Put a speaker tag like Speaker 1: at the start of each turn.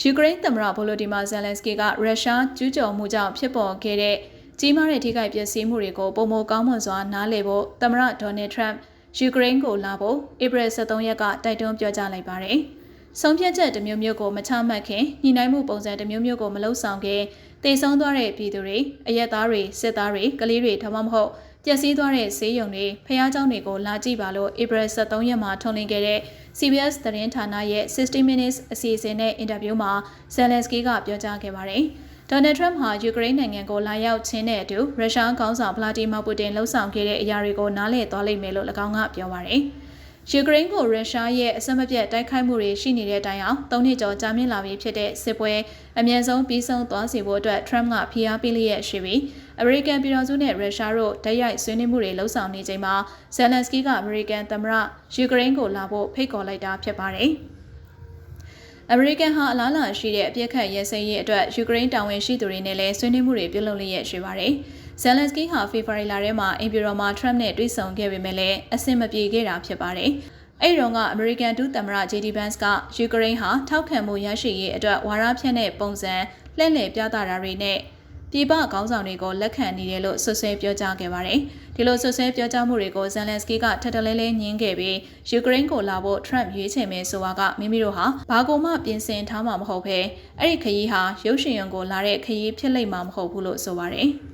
Speaker 1: ယူကရိန်းသမ္မတဗိုလိုဒီမာဇယ်လန်စကီကရုရှားကျူးကျော်မှုကြောင့်ဖြစ်ပေါ်ခဲ့တဲ့ကြီးမားတဲ့ထိခိုက်ပျက်စီးမှုတွေကိုပုံမကောင်းမွန်စွာနားလည်ဖို့သမ္မတဒေါ်နယ်ထရန့်ယူကရိန်းကိုလာဖို့ဧပြီ23ရက်ကတိုက်တွန်းပြောကြားလိုက်ပါတယ်။ဆုံးဖြတ်ချက်တစ်မျိုးမျိုးကိုမချမှတ်ခင်ညှိနှိုင်းမှုပုံစံတစ်မျိုးမျိုးကိုမလှုပ်ဆောင်ခင်တည်ဆုံးသွားတဲ့ပြည်သူတွေအရက်သားတွေစစ်သားတွေကလေးတွေဒါမှမဟုတ် ပျက်စီးသွားတဲ့ဈေးရုံတွေဖျားเจ้าတွေကိုလာကြည့်ပါလို့ဧပြီ23ရက်မှာထုံလင်းခဲ့တဲ့ CBS သတင်းဌာနရဲ့60 minutes အစီအစဉ်နဲ့အင်တာဗျူးမှာဇယ်လန်စကီကပြောကြားခဲ့ပါတယ်။ဒေါ်နယ်ထရန့်ဟာယူကရိန်းနိုင်ငံကိုလာရောက်ခြင်းနဲ့အတူရုရှားခေါင်းဆောင်ဗလာဒီမာပူတင်လှုံ့ဆော်ခဲ့တဲ့အရာတွေကိုနားလည်သွားလိမ့်မယ်လို့၎င်းကပြောပါတယ်။ ယူကရိန်းကိုရုရှားရဲ့အစမပြတ်တိုက်ခိုက်မှုတွေရှိနေတဲ့အတိုင်းအောင်၃နှစ်ကျော်ကြာမြင့်လာပြီဖြစ်တဲ့စစ်ပွဲအမြန်ဆုံးပြီးဆုံးသွားစေဖို့အတွက် Trump ကဖိအားပေးလျက်ရှိပြီးအမေရိကန်ပြည်ထောင်စုနဲ့ရုရှားတို့တိုက်ရိုက်ဆွေးနွေးမှုတွေလှုံ့ဆော်နေချိန်မှာဇယ်လန်စကီကအမေရိကန်သမ္မတယူကရိန်းကိုလာဖို့ဖိတ်ခေါ်လိုက်တာဖြစ်ပါတယ်။အမေရိကန်ဟာအလားအလာရှိတဲ့အပြစ်ခတ်ရဲစရေးအတွက်ယူကရိန်းတာဝန်ရှိသူတွေနဲ့လည်းဆွေးနွေးမှုတွေပြုလုပ်လျက်ရှိပါတယ်။ ဇယ်လန်စကီဟာဖေဖော်ဝါရီလထဲမှာအင်ပီရော်မှာထရမ့်နဲ့တွေ့ဆုံခဲ့ပေမဲ့လည်းအဆင်မပြေခဲ့တာဖြစ်ပါတယ်။အဲ့ဒီတော့ကအမေရိကန်ဒုသမ္မတ JD Vance ကယူကရိန်းဟာထောက်ခံမှုရရှိရေးအတွက်ဝါရဖြန့်တဲ့ပုံစံလှည့်လည်ပြသတာတွေနဲ့ပြည်ပခေါင်းဆောင်တွေကိုလက်ခံနေတယ်လို့ဆွဆွဲပြောကြားခဲ့ပါတယ်။ဒီလိုဆွဆွဲပြောကြားမှုတွေကိုဇန်လန်စကီကထပ်တလဲလဲညင်းခဲ့ပြီးယူကရိန်းကိုလာဖို့ထရန့်ရွေးချယ်မယ်ဆိုတာကမိမိတို့ဟာဘာကိုမှပြင်ဆင်ထားမှာမဟုတ်ဘဲအဲ့ဒီခရီးဟာရုပ်ရှင်ရုံကိုလာတဲ့ခရီးဖြစ်လိမ့်မှာမဟုတ်ဘူးလို့ဆိုပါတယ်။